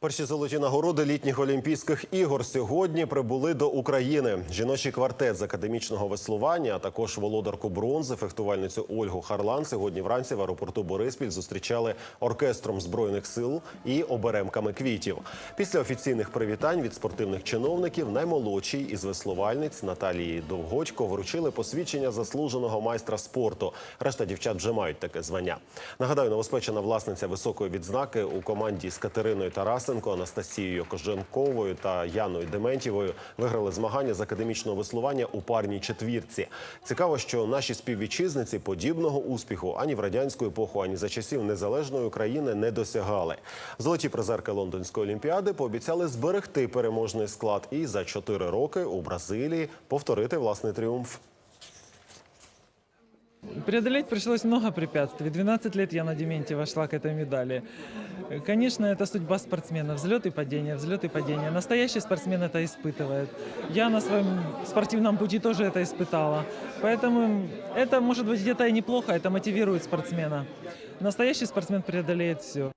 Перші золоті нагороди літніх Олімпійських ігор сьогодні прибули до України. Жіночий квартет з академічного веслування, а також володарку бронзи, фехтувальницю Ольгу Харлан сьогодні вранці в аеропорту Бориспіль зустрічали оркестром збройних сил і оберемками квітів. Після офіційних привітань від спортивних чиновників наймолодшій із веслувальниць Наталії Довгочко вручили посвідчення заслуженого майстра спорту. Решта дівчат вже мають таке звання. Нагадаю, новоспечена власниця високої відзнаки у команді з Катериною Тарасенко, Анастасією Коженковою та Яною Дементєвою виграли змагання з академічного веслування у парній четвірці. Цікаво, що наші співвітчизниці подібного успіху ані в радянську епоху, ані за часів незалежної України не досягали. Золоті призерки Лондонської олімпіади пообіцяли зберегти переможний склад і за чотири роки у Бразилії повторити власний тріумф. Преодолеть пришлось много препятствий. 12 лет я на дементе вошла к этой медали. Конечно, это судьба спортсмена. Взлет и падение, взлет и падение. Настоящий спортсмен это испытывает. Я на своем спортивном пути тоже это испытала. Поэтому это может быть где-то и неплохо, это мотивирует спортсмена. Настоящий спортсмен преодолеет все.